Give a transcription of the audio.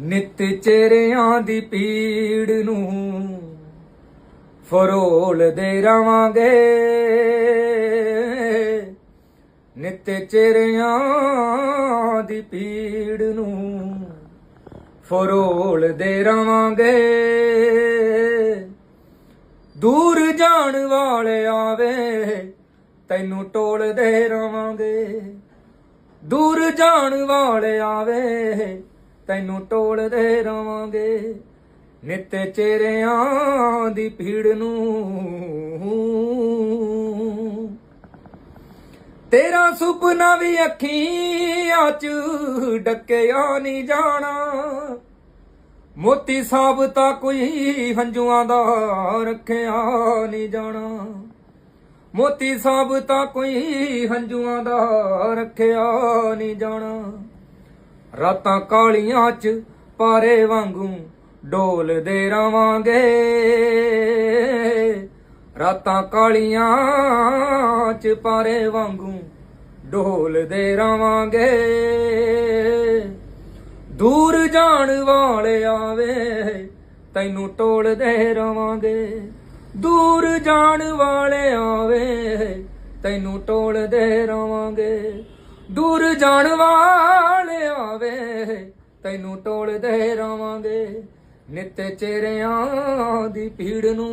ਨਿਤ ਚਿਹਰਿਆਂ ਦੀ ਪੀੜ ਨੂੰ ਫਰੋਲਦੇ ਰਵਾਂਗੇ। ਨਿਤ ਚਿਹਰਿਆਂ ਦੀ ਪੀੜ ਨੂੰ ਫਰੋਲਦੇ ਰਵਾਂਗੇ। ਦੂਰ ਜਾਣ ਵਾਲੇ ਆਵੇ, ਤੈਨੂੰ ਟੋਲਦੇ ਰਵਾਂਗੇ। ਦੂਰ ਜਾਣ ਵਾਲੇ ਆਵੇ ਤੈਨੂੰ ਟੋਲਦੇ ਰਵਾਂਗੇ। ਨਿਤ ਚਿਹਰਿਆਂ ਦੀ ਭੀੜ ਨੂੰ। ਤੇਰਾ ਸੁਪਨਾ ਵੀ ਅੱਖੀਆਂ ਚ ਡੱਕਿਆ ਨਹੀਂ ਜਾਣਾ। ਮੋਤੀ ਸਾਹਿਬ ਤਾਂ ਕੋਈ ਹੰਝੂਆਂ ਦਾ ਰੱਖਿਆ ਨਹੀਂ ਜਾਣਾ। ਮੋਤੀ ਸਾਹਿਬ ਤਾਂ ਕੋਈ ਹੰਝੂਆਂ ਦਾ ਰੱਖਿਆ ਨਹੀਂ ਜਾਣਾ। ਰਾਤਾਂ ਕਾਲੀਆਂ ਚ ਪਾਰੇ ਵਾਂਗੂ ਡੋਲਦੇ ਰਵਾਂਗੇ। ਰਾਤਾਂ ਕਾਲੀਆਂ ਚ ਪਾਰੇ ਵਾਂਗੂ ਡੋਲਦੇ ਰਵਾਂਗੇ। ਦੂਰ ਜਾਣ ਵਾਲੇ ਆਵੇ, ਤੈਨੂੰ ਟੋਲਦੇ ਰਵਾਂਗੇ। ਦੂਰ ਜਾਣ ਵਾਲੇ ਆਵੇ, ਤੈਨੂੰ ਟੋਲਦੇ ਰਵਾਂਗੇ। ਦੂਰ ਜਾਣ ਵਾਲੇ ਆਵੇ ਤੈਨੂੰ ਟੋਲਦੇ ਰਵਾਂਗੇ। ਨਿੱਤ ਚਿਹਰਿਆਂ ਦੀ ਭੀੜ ਨੂੰ